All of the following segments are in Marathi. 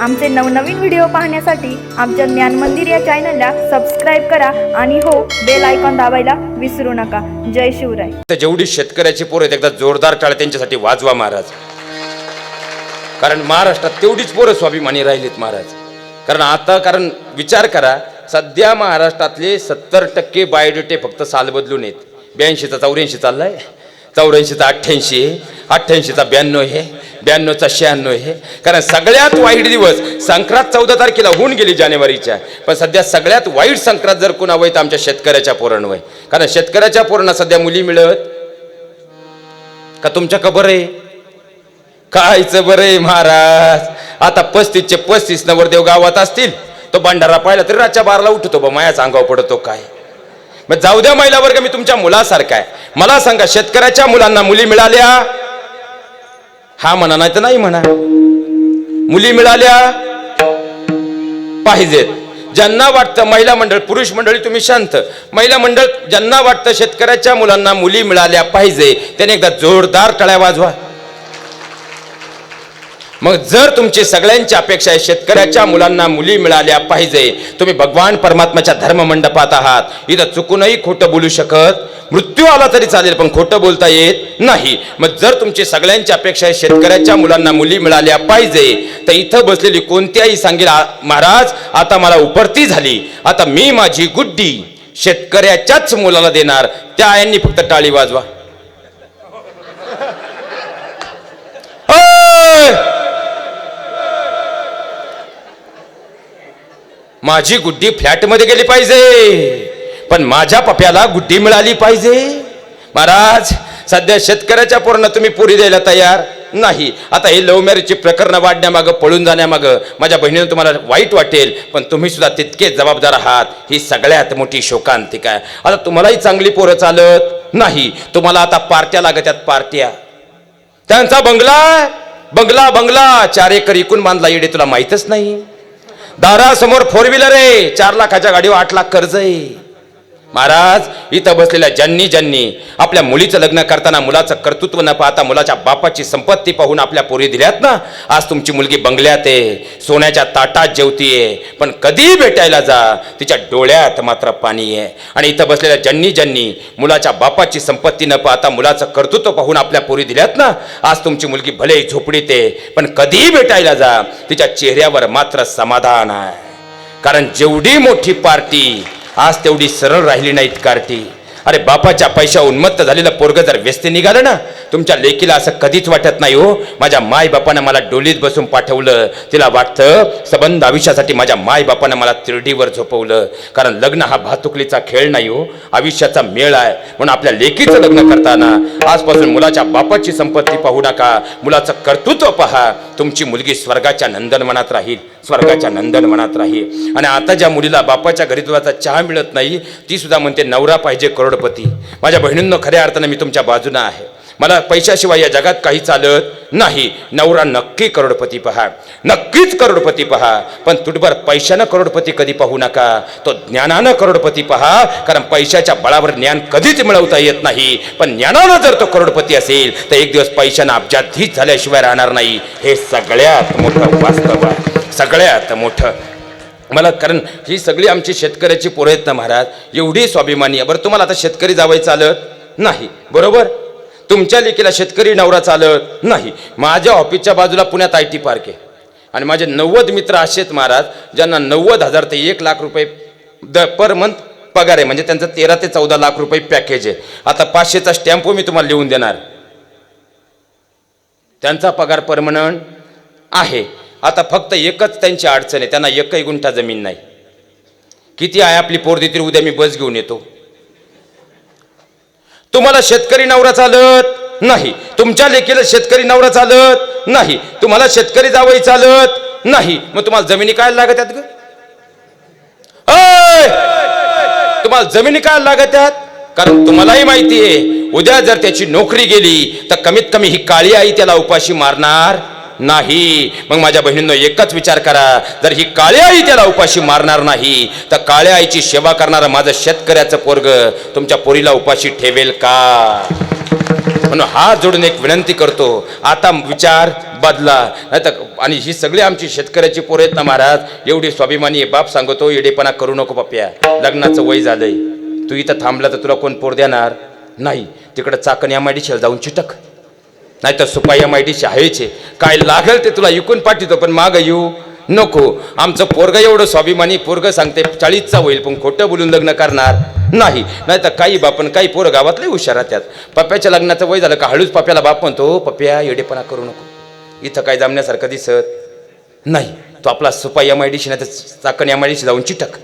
आमचे नवनवीन व्हिडिओ पाहण्यासाठी आमच्या ज्ञान मंदिर या चॅनलला सबस्क्राईब करा आणि हो बेल आयकॉन दाबायला विसरू नका. जय शिवराय. तर जेवढी शेतकऱ्याची पोरं आहेत एकदा जोरदार टाळ त्यांच्यासाठी वाजवा महाराज. कारण महाराष्ट्रात तेवढीच पोरं स्वाभिमानी राहिलीत महाराज. कारण आता कारण विचार करा सध्या महाराष्ट्रातले सत्तर टक्के बायोडेटे फक्त साल बदलून आहेत. ब्याऐंशीचा चौऱ्याऐंशी चाललाय. चौऱ्याऐंशीचा अठ्ठ्याऐंशी आहे. अठ्ठ्याऐंशीचा ब्याण्णव आहे. ब्याण्णवचा शहाण्णव आहे. कारण सगळ्यात वाईट दिवस संक्रांत चौदा तारखेला होऊन गेली जानेवारीच्या. पण सध्या सगळ्यात वाईट संक्रांत जर कुणा वय तर आमच्या शेतकऱ्याच्या पोरांवय कारण शेतकऱ्याच्या पोरांना सध्या मुली मिळत. का तुमच्या का बरं आहे? कायचं बरं आहे महाराज? आता पस्तीसचे पस्तीस नवरदेव गावात असतील तो भंडारा पाहिला तरी रातच्या बाराला उठतो बा मायाच अंगावर पडतो काय? मग जाऊ द्या महिला वर्ग मी तुमच्या मुलासारखा आहे. मला सांगा शेतकऱ्याच्या मुलांना मुली मिळाल्या? हा म्हणा नाही तर नाही म्हणा. मुली मिळाल्या? पाहिजेत. ज्यांना वाटतं महिला मंडळ पुरुष मंडळी तुम्ही शांत. महिला मंडळ ज्यांना वाटतं शेतकऱ्याच्या मुलांना मुली मिळाल्या पाहिजे त्याने एकदा जोरदार टाळ्या वाजवा. मग जर तुमची सगळ्यांची अपेक्षा आहे शेतकऱ्याच्या मुलांना मुली मिळाल्या पाहिजे तुम्ही भगवान परमात्माच्या धर्म मंडपात आहात. इथं चुकूनही खोटं बोलू शकत मृत्यू आला तरी चालेल पण खोटं बोलता येत नाही. मग जर तुमची सगळ्यांची अपेक्षा आहे शेतकऱ्याच्या मुलांना मुली मिळाल्या पाहिजे तर इथं बसलेली कोणत्याही सांगेल महाराज आता मला उपरती झाली. आता मी माझी गुड्डी शेतकऱ्याच्याच मुलाला देणार. त्या आयांनी फक्त टाळी वाजवा. माझी गुड्डी फ्लॅटमध्ये गेली पाहिजे. पण माझ्या पप्याला गुड्डी मिळाली पाहिजे. महाराज सध्या शेतकऱ्याच्या पोरांना तुम्ही पुरी द्यायला तयार नाही. आता हे लव्ह मॅरेजची प्रकरणं वाढण्यामागं पळून जाण्यामागं माझ्या बहिणीनं तुम्हाला वाईट वाटेल पण तुम्ही सुद्धा तितकेच जबाबदार आहात. ही सगळ्यात मोठी शोकांतिका आहे. आता तुम्हालाही चांगली पोरं चालत नाही. तुम्हाला आता पार्ट्या लागत्यात पार्ट्या. त्यांचा बंगला बंगला बंगला. चार एकर इकून बांधला येडे तुला माहीतच नाही. दारासमोर फोर व्हीलर आहे. चार लाखाच्या गाडीवर आठ लाख कर्ज आहे. महाराज इथं बसलेल्या ज्यांनी ज्यांनी आपल्या मुलीचं लग्न करताना मुलाचं कर्तृत्व न पाहता मुलाच्या बापाची संपत्ती पाहून आपल्या पोरी दिल्यात ना आज तुमची मुलगी बंगल्यात आहे सोन्याच्या ताटात जेवतीये पण कधी भेटायला जा तिच्या डोळ्यात मात्र पाणी आहे. आणि इथं बसलेल्या ज्यांनी ज्यांनी मुलाच्या बापाची संपत्ती न पाहता मुलाचं कर्तृत्व पाहून आपल्या पोरी दिल्यात ना आज तुमची मुलगी भले झोपडीत आहे पण कधी भेटायला जा तिच्या चेहऱ्यावर मात्र समाधान आहे. कारण जेवढी मोठी पार्टी आज तेवढी सरळ राहिली नाहीत कार्ती. अरे बापाच्या पैशा उन्मत्त झालेलं पोरग जर व्यस्ती निघालं ना तुमच्या लेकीला असं कधीच वाटत नाही हो. माझ्या माय बापानं मला डोलीत बसून पाठवलं. तिला वाटतं सबंध आयुष्यासाठी माझ्या माय बापानं मला तिरडीवर झोपवलं. कारण लग्न हा भातुकलीचा खेळ नाही हो. आयुष्याचा मेळ आहे. म्हणून आपल्या लेकीचं लग्न करताना आजपासून मुलाच्या बापाची संपत्ती पाहू नका. मुलाचं कर्तृत्व पहा. तुमची मुलगी स्वर्गाच्या नंदनवनात राहील. स्वर्गाच्या नंदनवनात राहील. आणि आता ज्या मुलीला बापाच्या घरी दुधाचा चहा मिळत नाही ती सुद्धा म्हणते नवरा पाहिजे करोडपती. माझ्या बहिणींनो खऱ्या अर्थानं मी तुमच्या बाजूनं आहे. मला पैशाशिवाय या जगात काही चालत नाही. नवरा नक्की करोडपती पहा. नक्कीच करोडपती पहा. पण तुटभर पैशानं करोडपती कधी पाहू नका. तो ज्ञानानं करोडपती पहा. कारण पैशाच्या बळावर ज्ञान कधीच मिळवता येत नाही. पण ज्ञानानं जर तो करोडपती असेल तर एक दिवस पैशानं अब्जाधीच झाल्याशिवाय राहणार नाही. हे सगळ्यात मोठं वास्तव आहे. सगळ्यात मोठं. मला कारण ही सगळी आमची शेतकऱ्याची पोरं आहेत ना महाराज? एवढी स्वाभिमानी आहे. बरं तुम्हाला आता शेतकरी जावायचं आलं नाही. बरोबर? तुमच्या लेकीला शेतकरी नवरा चालत नाही. माझ्या ऑफिसच्या बाजूला पुण्यात आय टी पार्क आहे. आणि माझे नव्वद मित्र असेच महाराज ज्यांना नव्वद हजार ते एक लाख रुपये द पर मंथ पगार आहे म्हणजे त्यांचं तेरा ते चौदा लाख रुपये पॅकेज आहे. आता पाचशेचा स्टॅम्प मी तुम्हाला लिहून देणार. त्यांचा पगार परमनंट आहे. आता फक्त एकच त्यांची अडचण आहे त्यांना एकही गुंठा जमीन नाही. किती आहे आपली पोर देतील उद्या मी बस घेऊन येतो. तुम्हाला शेतकरी नवरा चालत नाही. तुमच्या लेकीला शेतकरी नवरा चालत नाही. तुम्हाला शेतकरी जावई चालत नाही. मग तुम्हाला जमिनी काय लागत आहेत ग? तुम्हाला जमिनी काय लागत आहेत? कारण तुम्हालाही माहिती आहे उद्या जर त्याची नोकरी गेली तर कमीत कमी ही काळी आई त्याला उपाशी मारणार. नाही. मग माझ्या बहिणींनो एकच विचार करा. जर ही काळी आई त्याला उपाशी मारणार नाही तर काळ्या आईची सेवा करणारं माझं शेतकऱ्याचं पोरग तुमच्या पोरीला उपाशी ठेवेल का? म्हणून हात जोडून एक विनंती करतो. आता विचार बदला. नाही तर आणि ही सगळी आमची शेतकऱ्याची पोरं आहेत ना महाराज एवढी स्वाभिमानी बाप सांगतो येडेपणा करू नको पप्या लग्नाचं वय झालंय. तू इथं थांबला तर तुला कोण पोर देणार? नाही. तिकडं चाकण या माडीशीला जाऊन चिटक. नाहीतर सुपाई एम आय डी आहेचे काय लागेल ते तुला इकून पाठवतो पण माग येऊ नको. आमचं पोरग एवढं स्वाभिमानी पोरग सांगते चाळीसचा होईल पण खोटं बोलून लग्न करणार नाही. नाहीतर काही बापन काही पोरं गावातले हुशार त्यात पप्प्याच्या लग्नाचं वय झालं का हळूच पप्प्याला बाप म्हणतो पप्प्या येडेपणा करू नको. इथं काय जमण्यासारखं दिसत नाही. तो आपला सुपा एम आय डीशी नाही तर चाकण एम आय डीशी जाऊन चिटक.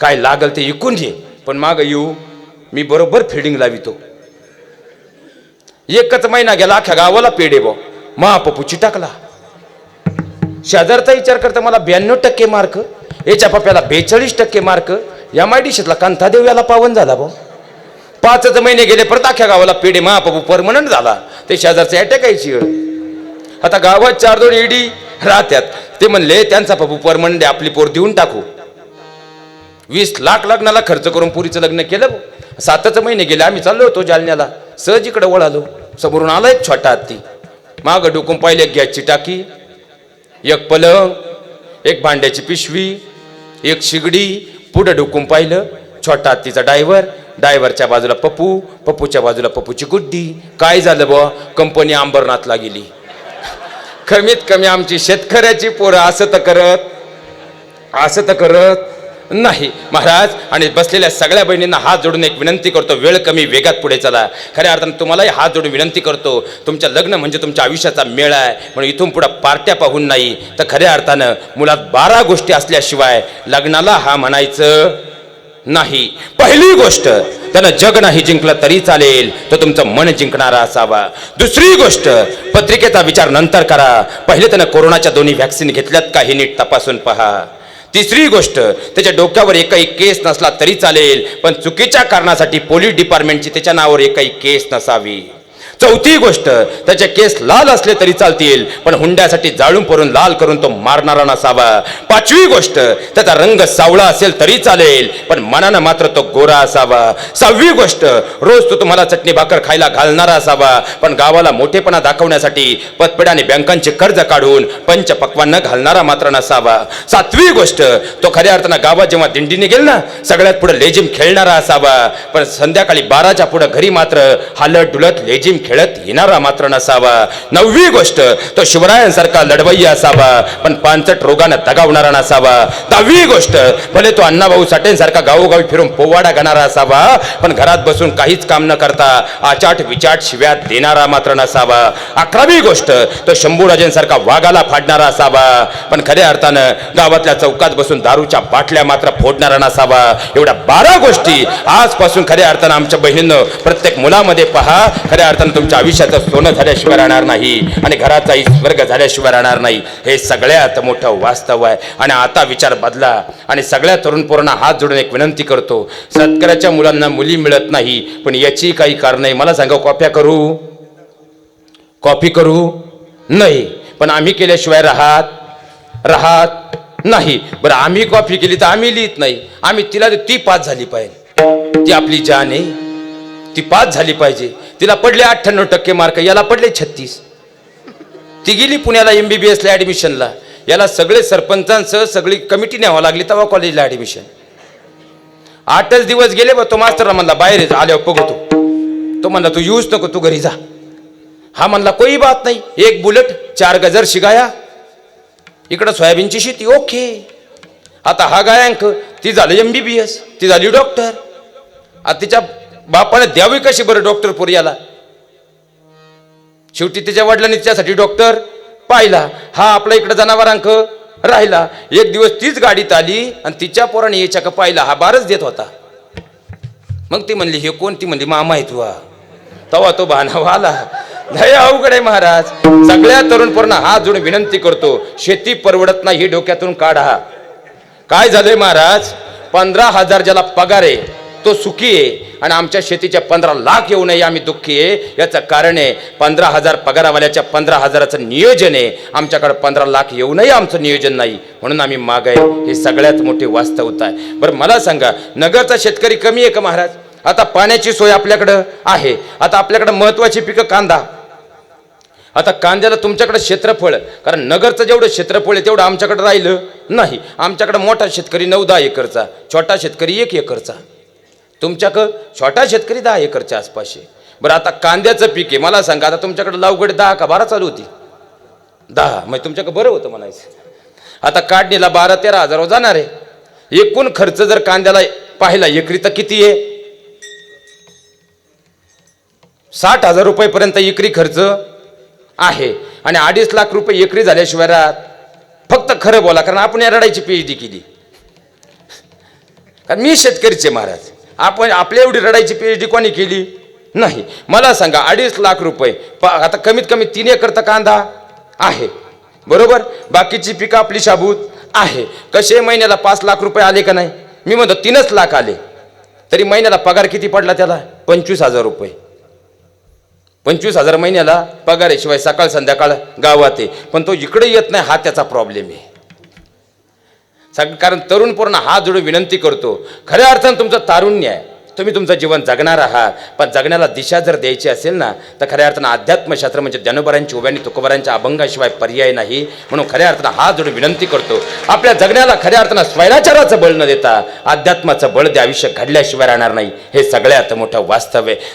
काय लागल ते इकून घे. पण माग येऊ. मी बरोबर फिल्डिंग लावितो. एकच महिना गेला अख्या गावाला पेढे बो. महापपूची टाकला. शेजारचा विचार करता मला ब्याण्णव टक्के मार्क याच्या पप्याला बेचाळीस टक्के मार्क या मायडीशीतला कांतादेव याला पावन झाला बो. पाचच महिने गेले परत अख्ख्या गावाला पेढे महापपू परमनंट झाला. ते शेजारचं अटॅक यायची आता गावात चार दोन एडी राहत्यात. ते म्हणले त्यांचा पप्पू परमनंट आपली पोर देऊन टाकू. वीस लाख लग्नाला खर्च करून पुरीचं लग्न केलं सातच महिने गेले आम्ही चाललो होतो जालन्याला. सहज इकडे वळालो. समोरून आला एक छोटा हत्ती. माग डोकून पाहिले एक गॅसची टाकी एक पलंग एक भांड्याची पिशवी एक शिगडी पुढं डोकून पाहिलं छोटा हत्तीचा डायव्हर डायव्हरच्या बाजूला पप्पू पप्पूच्या बाजूला पप्पूची गुड्डी. काय झालं बुवा? कंपनी अंबरनाथला गेली. कमीत कमी आमची शेतकऱ्याची पोरं असं तर करत असं तर करत नाही. महाराज आणि बसलेल्या सगळ्या बहिणींना हात जोडून एक विनंती करतो. वेळ कमी वेगात पुढे चला. खऱ्या अर्थानं तुम्हालाही हात जोडून विनंती करतो. तुमच्या लग्न म्हणजे तुमच्या आयुष्याचा मेळ आहे. म्हणून इथून पुढं पार्ट्या पाहून नाही. तर खऱ्या अर्थानं मुलात बारा गोष्टी असल्याशिवाय लग्नाला हा म्हणायचं नाही. पहिली गोष्ट त्यानं जग नाही जिंकलं तरी चालेल. तो तुमचं मन जिंकणारा असावा. दुसरी गोष्ट पत्रिकेचा विचार नंतर करा. पहिले त्यानं कोरोनाच्या दोन्ही व्हॅक्सिन घेतल्यात का हे नीट तपासून पहा. तिसरी गोष्ट त्याच्या डोक्यावर एकही केस नसला तरी चालेल पण चुकीच्या कारणासाठी पोलीस डिपार्टमेंटची त्याच्या नावावर एकही केस नसावी. चौथी गोष्ट त्याचे केस लाल असले तरी चालतील पण हुंड्यासाठी जाळून परून लाल करून तो मारणारा नसावा. पाचवी गोष्ट त्याचा रंग सावळा असेल तरी चालेल पण मनानं मात्र तो गोरा असावा. सहावी गोष्ट रोज तो तुम्हाला चटणी भाकर खायला घालणारा असावा पण गावाला मोठेपणा दाखवण्यासाठी पतपेढ आणि बँकांचे कर्ज काढून पंच पक्वांना घालणारा मात्र नसावा. सातवी गोष्ट तो खऱ्या अर्थानं गावात जेव्हा दिंडीने गेल ना सगळ्यात पुढे लेजिम खेळणारा असावा पण संध्याकाळी बाराच्या पुढे घरी मात्र हालत डुलत लेजिम खेळत येणारा मात्र नसावा. नववी गोष्ट तो शिवरायांसारखा लढवई असावा. पण पानचट रोगानं दगावणारा नसावा. दहावी गोष्ट भले तो अण्णाभाऊ साठेंसारखा गावोगावी फिरून पोवाडा घालणारा असावा पण घरात बसून काहीच काम न करता आचाट विचाट शिव्या देणारा मात्र नसावा. अकरावी गोष्ट तो शंभूराजेंसारखा वाघाला फाडणारा असावा. पण खऱ्या अर्थानं गावातल्या चौकात बसून दारूच्या बाटल्या मात्र फोडणारा नसावा. एवढ्या बारा गोष्टी आजपासून खऱ्या अर्थानं आमच्या बहिणींनो प्रत्येक मुलामध्ये पहा. खऱ्या अर्थानं तुमच्या आयुष्याचं सोनं झाल्याशिवाय राहणार नाही आणि घराचाही स्वर्ग झाल्याशिवाय राहणार नाही. हे सगळ्यात मोठं वास्तव आहे. आणि आता विचार बदला. आणि सगळ्या तरुण पोरांना हात जोडून एक विनंती करतो. शेतकऱ्याच्या मुलांना मुली मिळत नाही. पण याची काही कारण आहे मला सांगा कॉप्या करू? कॉपी करू? नाही. पण आम्ही केल्याशिवाय राहत राहत नाही. बरं आम्ही कॉपी केली तर आम्ही लिहित नाही. आम्ही तिला ती पास झाली पाहिजे. ती आपली जान आहे. ती पास झाली पाहिजे. तिला पडले अठ्ठ्याण्णव टक्के मार्क याला पडले छत्तीस. ती गेली पुण्याला एम बी बी एसला ॲडमिशनला याला सगळे सरपंचांसह सगळी कमिटी न्यावं लागली तेव्हा कॉलेजला ॲडमिशन आठच दिवस गेले बा तो मास्तर म्हणला बाहेर ये, आल्यावर बघतो तो. म्हणला तू यूज नको तू घरी जा. हा म्हणला कोई बात नाही एक बुलेट चार गजर शिगाया. इकडं सोयाबीनची शेती ओके. आता हा गायांक ती झालं एम बी बी एस ती झाली डॉक्टर आता तिच्या बापाने द्यावी कशी बरं डॉक्टर पोरियाला? शेवटी तिच्या वडिलांनी त्यासाठी डॉक्टर पाहिला. हा आपला इकडे जनावरांक राहिला. एक दिवस तीच गाडीत आली आणि तिच्या पोराने याच्या का पाहिला. हा बारच देत होता. मग ती म्हणली हे कोण? ती म्हणली मामा आहे तुवा तवा तो भानाव आला. लय अवघड आहे महाराज. सगळ्या तरुण पोरांना हा जोडून विनंती करतो. शेती परवडत नाही हे डोक्यातून काढा. काय झालंय महाराज? पंधरा हजार ज्याला पगार आहे तो सुखी आहे आणि आमच्या शेतीच्या पंधरा लाख येऊ नये आम्ही दुःखी आहे. याचं कारण आहे पंधरा हजार पगारावाल्याच्या पंधरा हजाराचं नियोजन आहे. आमच्याकडे पंधरा लाख येऊ नये आमचं नियोजन नाही. म्हणून आम्ही माग आहे. हे सगळ्यात मोठे वास्तवता आहे. बरं मला सांगा नगरचा शेतकरी कमी आहे का महाराज? आता पाण्याची सोय आपल्याकडं आहे. आता आपल्याकडं महत्वाची पिकं कांदा. आता कांद्याला तुमच्याकडे क्षेत्रफळ कारण नगरचं जेवढं क्षेत्रफळ आहे तेवढं आमच्याकडे राहिलं नाही. आमच्याकडे मोठा शेतकरी नऊ दहा एकरचा छोटा शेतकरी एक एकरचा. तुमच्याकडं छोटा शेतकरी दहा एकरच्या आसपास आहे बरं आता कांद्याचं पीक आहे. मला सांगा आता तुमच्याकडे लावगड दहा का बारा चालू होती? दहा. म्हणजे तुमच्याकडे बरं होतं म्हणायचं. आता काढणीला बारा तेरा हजार जाणार आहे. एकूण खर्च जर कांद्याला पाहिला एकरी तर किती आहे? साठ हजार रुपयेपर्यंत एकरी खर्च आहे. आणि अडीच लाख रुपये एकरी झाल्याशिवाय राहत. फक्त खरं बोला कारण आपण या रडायची पीएचडी केली. कारण मी शेतकरीचे महाराज. आपण आपल्या एवढी रडायची पी ई डी कोणी केली? नाही. मला सांगा अडीच लाख रुपये. प आता कमीत कमी तीन एकर तर कांदा आहे. बरोबर? बाकीची पिकं आपली शाबूत आहे. कसे महिन्याला पाच लाख रुपये आले का नाही? मी म्हणतो तीनच लाख आले. तरी महिन्याला पगार किती पडला त्याला? पंचवीस हजार रुपये. पंचवीस हजार महिन्याला पगार आहे शिवाय सकाळ संध्याकाळ गावात आहे. पण तो इकडे येत नाही हा त्याचा प्रॉब्लेम आहे. सग कारण तरुण पूर्ण हात जोडून विनंती करतो खऱ्या अर्थानं तुमचं तारुण्य आहे. तुम्ही तुमचं जीवन जगणार आहात. पण जगण्याला दिशा जर द्यायची असेल ना तर खऱ्या अर्थानं अध्यात्मशास्त्र म्हणजे ज्ञानोबरांची उभ्या आणि तुकोबरांच्या अभंगाशिवाय पर्याय नाही. म्हणून खऱ्या अर्थानं हात जोडून विनंती करतो आपल्या जगण्याला खऱ्या अर्थानं स्वैराचाराचं बळ न देता अध्यात्माचं बळ द्या आयुष्य घडल्याशिवाय राहणार नाही. हे सगळ्यात मोठं वास्तव्य आहे.